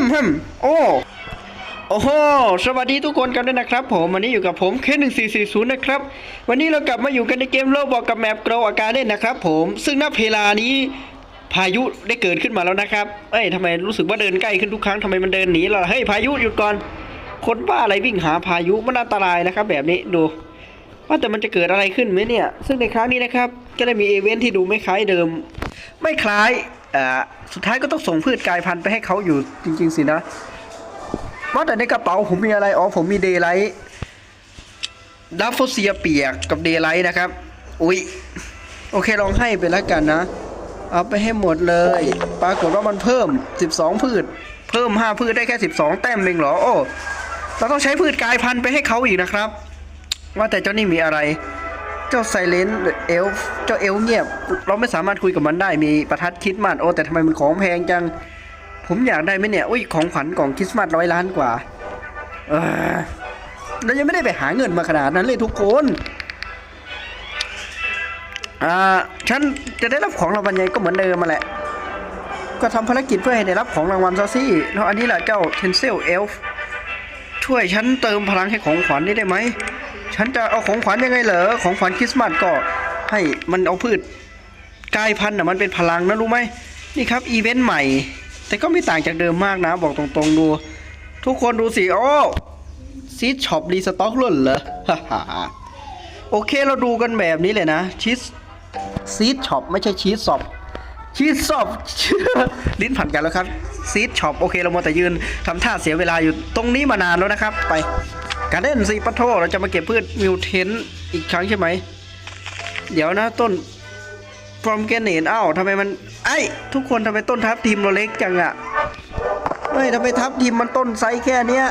มฮึมโอ้โอ้โห สวัสดีทุกคนกันด้วยนะครับผม วันนี้อยู่กับผมเคหนึ่งสี่สี่ศูนย์นะครับ วันนี้เรากลับมาอยู่กันในเกมโลบอกกับแมปโกรอาการเล่นนะครับผม ซึ่งณเวลานี้พายุได้เกิดขึ้นมาแล้วนะครับ เอ้ยทำไมรู้สึกว่าเดินใกล้ขึ้นทุกครั้งทำไมมันเดินหนีล่ะ เฮ้ยพายุหยุดก่อน คนบ้าอะไรวิ่งหาพายุมันอันตรายนะครับ แบบนี้ดู ว่าแต่มันจะเกิดอะไรขึ้นไหมเนี่ย ซึ่งในครั้งนี้นะครับ ก็ได้มีเอเวนท์ที่ดูไม่คล้ายเดิม ไม่คล้ายอ่าสุดท้ายก็ต้องส่งพืชกายพันธุ์ไปให้เขาอยู่จริง ๆ สินะว่าแต่ในกระเป๋าผมมีอะไร อ๋อ ผมมีเดย์ไลท์ดัฟโฟเซียเปียกกับเดย์ไลท์นะครับ อุ๊ย โอเคลองให้ไปแล้วกันนะ เอาไปให้หมดเลย ปรากฏว่ามันเพิ่ม 12 พืช เพิ่ม 5 พืชได้แค่ 12 แต้มเองเหรอ โอ้ เราต้องใช้พืชกายพันธุ์ไปให้เขาอีกนะครับ ว่าแต่เจ้านี่มีอะไร เจ้าไซเลนเอลเจ้าเอลเงียบ เราไม่สามารถคุยกับมันได้มีประทัดคริดมาสโอ้แต่ทำไมมันของแพงจัง ผมอยากได้ไหมเนี่ยอุ้ยของขวัญกล่องคริสต์มาสร้อยล้านกว่า เออเรายังไม่ได้ไปหาเงินมาขนาดนั้นเลยทุกคนอ่าฉันจะได้รับของรางวัลยังไงก็เหมือนเดิมมาแหละ ก็ทำภารกิจเพื่อให้ได้รับของรางวัลซะสิแล้วอันนี้แหละเจ้าเทนเซลเอลฟ์ช่วยฉันเติมพลังให้ของขวัญนี่ได้ไหม ฉันจะเอาของขวัญยังไงเหรอของขวัญคริสต์มาสก็ให้มันเอาพืชกายพันธุ์น่ะมันเป็นพลังนะรู้ไหมนี่ครับอีเวนต์ใหม่ แต่ก็ไม่ต่างจากเดิมมากนะ บอกตรงๆดู ทุกคนดูสิโอ้ซีดช็อปรีสต็อกล้นเหรอฮ่าฮ่าโอเคเราดูกันแบบนี้เลยนะชีสซีดช็อปไม่ใช่ชีสช็อปชีสช็อปลิ้นผันกันแล้วครับซีดช็อปโอเคเราโมแต่ยืนทำท่าเสียเวลาอยู่ตรงนี้มานานแล้วนะครับ ไป การเด่นสีปะโทเราจะมาเก็บพืชมิวเทนอีกครั้งใช่ไหม เดี๋ยวนะต้นฟอร์มแกเนตอ้าวทำไมมัน ไอ้ ทุกคนทำไมต้นทับทีมเราเล็กจังอะเฮ้ยทำไมทับทีมมันต้นไซส์แค่เนี้ย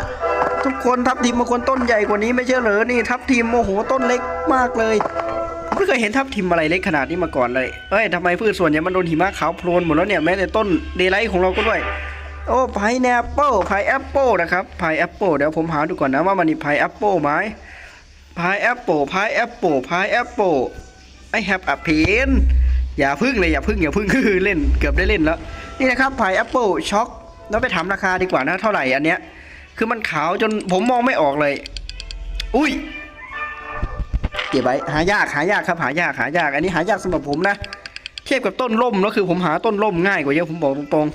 ทุกคนทับทีมมันควรต้นใหญ่กว่านี้ไม่ใช่เหรอ นี่ทับทีมโอ้โหต้นเล็กมากเลยไม่เคยเห็นทับทีมอะไรเล็กขนาดนี้มาก่อนเลย เอ้ยทำไมพืชส่วนใหญ่มันโดนหิมะขาวโพลนหมดแล้วเนี่ยแม้แต่ต้นเดไลท์ของเราก็ด้วย โอ้พายแอปเปิลพายแอปเปิลนะครับพายแอปเปิลเดี๋ยวผมหาดูก่อนนะว่ามันนี่พายแอปเปิลไหมพายแอปเปิลพายแอปเปิลพายแอปเปิล I have a pen อย่าพึ่งเลยอย่าพึ่งอย่าพึ่งคือเล่นเกือบได้เล่นแล้ว นี่นะครับพายแอปเปิลช็อกแล้วไปถามราคาดีกว่านะเท่าไหร่อันเนี้ยคือมันขาวจนผมมองไม่ออกเลย อุ้ยเก็บไว้หายากหายากครับหายากหายาก อันนี้หายากสำหรับผมนะ เทียบกับต้นร่มแล้วคือผมหาต้นร่มง่ายกว่าเยอะผมบอกตรง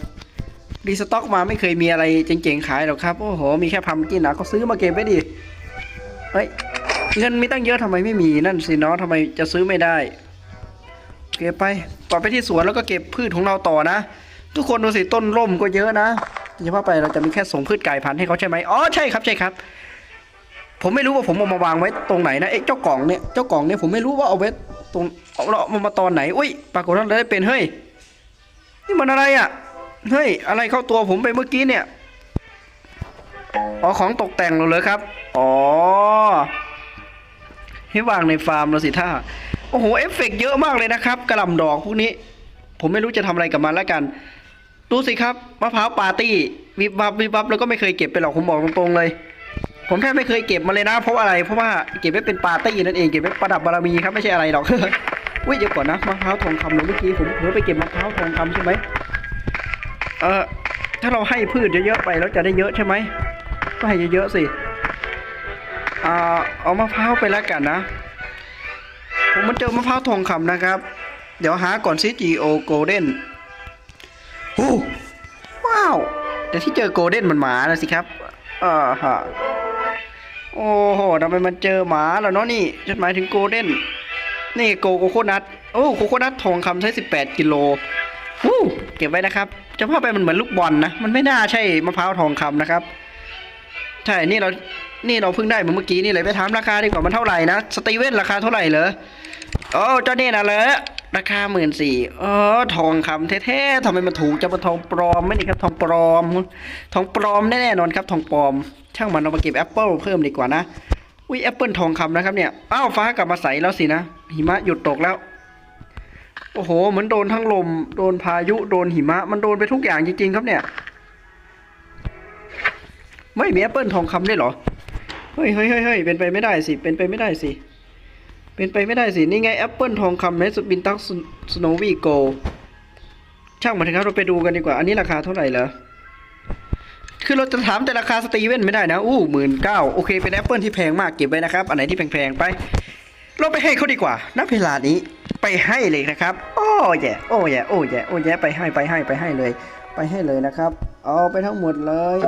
รีสต็อกมาไม่เคยมีอะไรเจ๋งๆขายหรอกครับโอ้โหมีแค่พัมกินนะก็ซื้อมาเก็บไว้ดิเฮ้ยเงินมีตั้งเยอะทำไมไม่มีนั่นสิเนาะทำไมจะซื้อไม่ได้ เก็บไปต่อไปที่สวนแล้วก็เก็บพืชของเราต่อนะ ทุกคนดูสิต้นร่มก็เยอะนะจะว่าไปเราจะมีแค่ส่งพืชไก่พันธุ์ให้เขาใช่ไหมอ๋อใช่ครับใช่ครับ ผมไม่รู้ว่าผมเอามาวางไว้ตรงไหนนะเอ๊ะเจ้ากล่องเนี่ยเจ้ากล่องเนี่ยผมไม่รู้ว่าเอาไว้ตรงเอาเราเอามาตอนไหนอุ้ยปรากฏว่าเราได้เป็นเฮ้ยนี่มันอะไรอะ เฮ้ย อะไรเข้าตัวผมไปเมื่อกี้เนี่ย อ๋อ ของตกแต่งเราเลยครับ อ๋อ ให้วางในฟาร์มเราสิท่า โอ้โห เอฟเฟกต์เยอะมากเลยนะครับ กระลำดอกพวกนี้ ผมไม่รู้จะทำอะไรกับมันแล้วกัน ดูสิครับ มะพร้าวปาร์ตี้ วิบวับวิบวับแล้วก็ไม่เคยเก็บไปหรอก ผมบอกตรงๆเลย ผมแทบไม่เคยเก็บมาเลยนะ เพราะอะไร เพราะว่าเก็บไว้เป็นปาร์ตี้นั่นเอง เก็บไว้ประดับบารมีครับ ไม่ใช่อะไรหรอกอุ้ยเดี๋ยวก่อนนะ มะพร้าวทองคำเมื่อกี้ผมเผลอไปเก็บมะพร้าวทองคำใช่ไหม เออถ้าเราให้พืชเยอะๆไปแล้วจะได้เยอะใช่ไหมก็ให้เยอะๆสิอ่าเอามะพร้าวไปแล้วกันนะผมมันเจอมะพร้าวทองคำนะครับ เดี๋ยวหาก่อนซิ GO Golden หูว้าว แต่ที่เจอ Golden มันหมานะสิครับอ่าฮะโอ้โหทำไมมันเจอหมาแล้วเนาะนี่ฉันหมายถึง Golden นี่โกโกโคนัทโอ้โกโคนัททองคำใช้ 18 กิโลหู้เก็บไว้นะครับ จะว่าไปมันเหมือนลูกบอลนะ มันไม่น่าใช่มะพร้าวทองคำนะครับ ใช่ นี่เรา นี่เราเพิ่งได้มาเมื่อกี้นี่เลยไปถามราคาดีกว่ามันเท่าไหร่นะ สตีเวนราคาเท่าไหร่เหรอโอ้เจ้านี่นะเลยราคาหมื่นสี่เออทองคำแท้ๆทำไมมันถูกจะเป็นทองปลอมไม่นี่ครับ ทองปลอม ทองปลอมแน่นอนครับ ทองปลอม ช่างมันเอามาเก็บแอปเปิลเพิ่มดีกว่านะ อุ้ยแอปเปิลทองคำนะครับเนี่ย อ้าวฟ้ากลับมาใสแล้วสินะ หิมะหยุดตกแล้ว โอ้โห เหมือนโดนทั้งลม โดนพายุ โดนหิมะ มันโดนไปทุกอย่างจริง ๆ ครับเนี่ย ไม่มีแอปเปิลทองคำได้วยเหรอเฮ้ยเฮ้ยเฮ้ยเฮ้ยเป็นไปไม่ได้สิ เป็นไปไม่ได้สิ เป็นไปไม่ได้สิ นี่ไงแอปเปิลทองคำในสุดบินตักสโนวี่โกช่างมันเถอะครับ เราไปดูกันดีกว่า อันนี้ราคาเท่าไหร่เหรอ คือเราจะถามแต่ราคาสตีเว่นไม่ได้นะ อู้หมื่นเก้าโอเค เป็นแอปเปิลที่แพงมากเก็บไว้นะครับ อันไหนที่แพงๆไป เราไปให้เขาดีกว่า ณ เวลานี้ ไปให้เลยนะครับ โอ้แย่โอ้แย่โอ้แย่โอ้แย่ไปให้ไปให้ไปให้เลย ไปให้เลยนะครับ เอาไปทั้งหมดเลย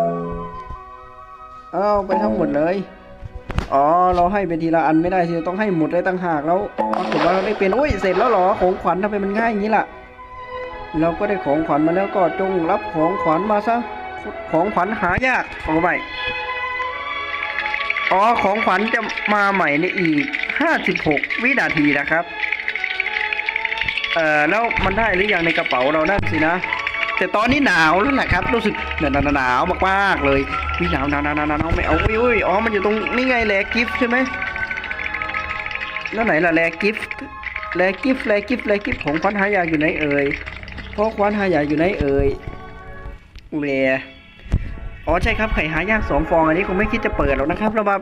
เอาไปทั้งหมดเลยอ๋อเราให้เป็นทีละอันไม่ได้สิต้องให้หมดเลยตั้งหากแล้วปรากฏว่าเราได้เป็นโอ้ยเสร็จแล้วหรอของขวัญทำไมมันง่ายอย่างนี้ล่ะ เราก็ได้ของขวัญมาแล้วก็จงรับของขวัญมาซะของขวัญหายากเอาใหม่อ๋อของขวัญจะมาใหม่ในอีก 56 วินาทีนะครับ เอ่อแล้วมันได้หรือยังในกระเป๋าเรานั่นสินะ แต่ตอนนี้หนาวแล้วแหละครับ รู้สึกหนาวหนาวมากๆเลยวิหนาวหนาวหนาวหนาวหนาวไม่เอาอุ้ยอ๋อมันอยู่ตรงนี่ไงแลกิฟต์ใช่ไหมแล้วไหนล่ะแลกิฟต์แลกิฟต์แลกิฟต์แลกิฟต์ของขวัญหายาอยู่ไหนเอ่ยเพราะขวัญหายาอยู่ไหนเอ่ยเวอ๋อใช่ครับไข่หายากสองฟองอันนี้คงไม่คิดจะเปิดหรอกนะครับเรามา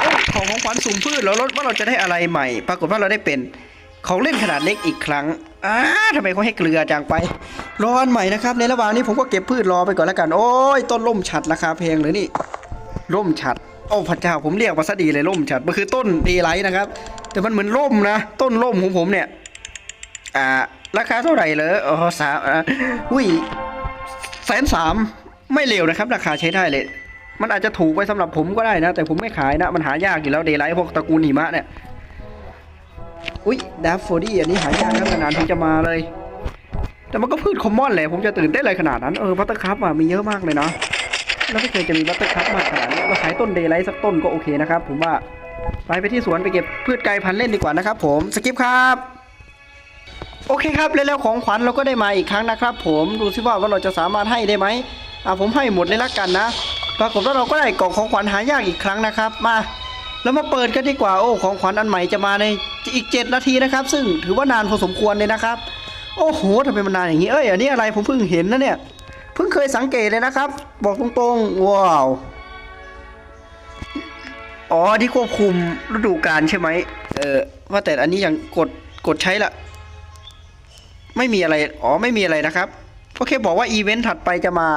เอ้ยของของขวัญสุ่มพืชแล้วรถว่าเราจะได้อะไรใหม่ ปรากฏว่าเราได้เป็น ของเล่นขนาดเล็กอีกครั้งอ้าทำไมเขาให้เกลือจังไป รออันใหม่นะครับ ในระหว่างนี้ผมก็เก็บพืชรอไปก่อนแล้วกัน โอ้ย ต้นล่มฉัดราคาแพงเลยนี่ล่มฉัด โอ้พระเจ้าผมเรียกมาซะดีเลยล่มฉัด มันคือต้นดีไลท์นะครับ แต่มันเหมือนล่มนะ ต้นล่มของผมเนี่ย อ่า ราคาเท่าไหร่เลยอ๋อสามอ่าอุ้ยแสนสามไม่เร็วนะครับ ราคาใช้ได้เลย มันอาจจะถูกไปสำหรับผมก็ได้นะ แต่ผมไม่ขายนะ มันหายากอยู่แล้วเดย์ไลท์พวกตระกูลหิมะเนี่ย อุ้ยดับโฟดี้อันนี้หายากครับนานถึงจะมาเลย แต่มันก็พืชคอมมอนแหละผมจะตื่นเต้นอะไรขนาดนั้น เออบัตเตอร์คัพอะมีเยอะมากเลยนะ แล้วไม่เคยจะมีบัตเตอร์คัพมากขนาดนี้ก็ขายต้นเดย์ไลท์สักต้นก็โอเคนะครับ ผมว่าไปไปที่สวนไปเก็บพืชไกลพันธุ์เล่นดีกว่านะครับผมสกิปครับโอเคครับแล้วๆของขวัญเราก็ได้มาอีกครั้งนะครับ ผมดูซิว่าว่าเราจะสามารถให้ได้ไหมอ่าผมให้หมดเลยละกันนะปรากฏว่าเราก็ได้กล่องของขวัญหายากอีกครั้งนะครับ มา แล้วมาเปิดกันดีกว่าโอ้ของขวัญอันใหม่จะมาใน อีก 7 นาทีนะครับ ซึ่งถือว่านานพอสมควรเลยนะครับ โอ้โหทำไมมันนานอย่างนี้ เอ้ย อันนี้อะไรผมเพิ่งเห็นนะเนี่ย เพิ่งเคยสังเกตเลยนะครับ บอกตรงๆ ว้าว อ๋อ ที่ควบคุมฤดูกาลใช่ไหม เออ ว่าแต่อันนี้ยังกด กดใช้ละ ไม่มีอะไร อ๋อ ไม่มีอะไรนะครับก็แค่บอกว่าอีเวนต์ถัดไปจะมา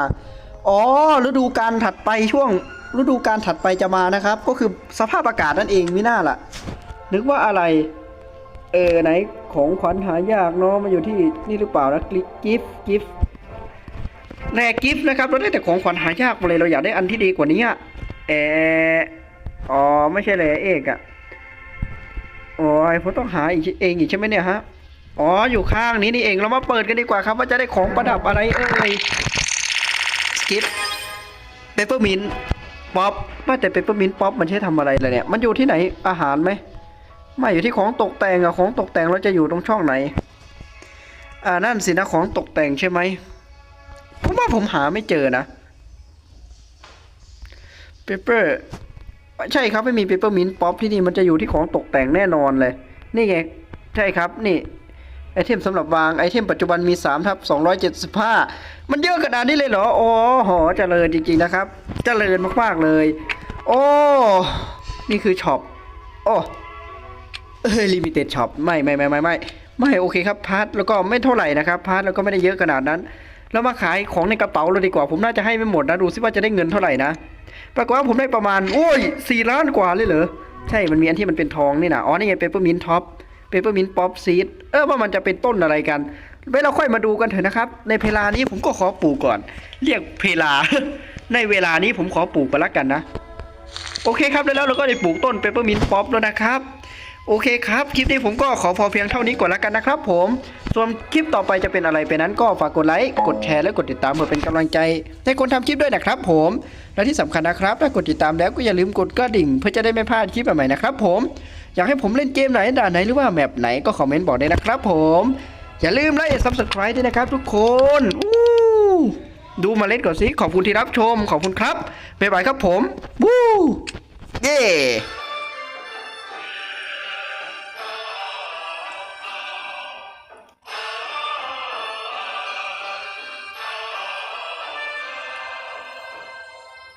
อ๋อ ฤดูการถัดไปช่วงฤดูการถัดไปจะมานะครับ ก็คือสภาพอากาศนั่นเองมิน่าล่ะ นึกว่าอะไร เออไหนของขวัญหายากเนาะมาอยู่ที่นี่หรือเปล่านะกิฟต์กิฟต์แร่กิฟต์นะครับเราได้แต่ของขวัญหายากมาเลยเราอยากได้อันที่ดีกว่านี้อะเอออ๋อไม่ใช่เลยเอกอะโอ้ยผมต้องหาอีกเองอีกใช่ไหมเนี่ยฮะอ๋ออยู่ข้างนี้นี่เองเรามาเปิดกันดีกว่าครับ ว่าจะได้ของประดับอะไรเอ่ยสกิปเปเปอร์มินป๊อปว่าแต่เปเปอร์มินป๊อปมันใช้ทำอะไรเลยเนี่ย มันอยู่ที่ไหนอาหารไหม ไม่อยู่ที่ของตกแต่งอะของตกแต่งเราจะอยู่ตรงช่องไหน อ่านั่นสินะของตกแต่งใช่ไหมผมว่าผมหาไม่เจอนะเปเปอร์ใช่ครับไม่มีเปเปอร์มินป๊อปที่นี่มันจะอยู่ที่ของตกแต่งแน่นอนเลย นี่ไง ใช่ครับนี่ไอเทมสำหรับวางไอเทมปัจจุบันมี3ทับ275 มันเยอะขนาดนี้เลยเหรอ โอ้โหเจริญจริงๆนะครับเจริญมากๆเลย โอ้ นี่คือช็อป โอ้ เอ้ยลิมิเต็ดช็อปไม่ไม่ไม่ไม่ไม่ไม่โอเคครับพาร์ทแล้วก็ไม่เท่าไหร่นะครับพาร์ทแล้วก็ไม่ได้เยอะขนาดนั้นแล้วมาขายของในกระเป๋าเราดีกว่า ผมน่าจะให้ไม่หมดนะดูซิว่าจะได้เงินเท่าไหร่นะปรากฏว่าผมได้ประมาณโอ้ยสี่ล้านกว่าเลยเหรอใช่มันมีอันที่มันเป็นทองนี่นะอ๋อนี่ไงเปเปอร์มินท็อปเปเปอร์มินป๊อปซีดเออว่ามันจะเป็นต้นอะไรกันไว้เราค่อยมาดูกันเถอะนะครับ ในเวลานี้ผมก็ขอปลูกก่อน เรียกเพลา ในเวลานี้ผมขอปลูกกันละกันนะ โอเคครับแล้วเราก็ได้ปลูกต้นเปเปอร์มินป๊อปแล้วนะครับ โอเคครับ คลิปนี้ผมก็ขอพอเพียงเท่านี้ก่อนละกันนะครับผม ส่วนคลิปต่อไปจะเป็นอะไรไปนั้นก็ฝากกดไลค์ กดแชร์ และกดติดตามเพื่อเป็นกำลังใจให้คนทำคลิปด้วยนะครับผม และที่สำคัญนะครับถ้ากดติดตามแล้วก็อย่าลืมกดกระดิ่ง เพื่อจะได้ไม่พลาดคลิปใหม่ๆนะครับผม อยากให้ผมเล่นเกมไหนด่านไหนหรือว่าแมปไหนก็คอมเมนต์บอกได้นะครับผม อย่าลืมไลค์ subscribe ด้วยนะครับทุกคนดูมาเล่นก่อนสิขอบคุณที่รับชม ขอบคุณครับบ๊ายบายครับผมวู้เย้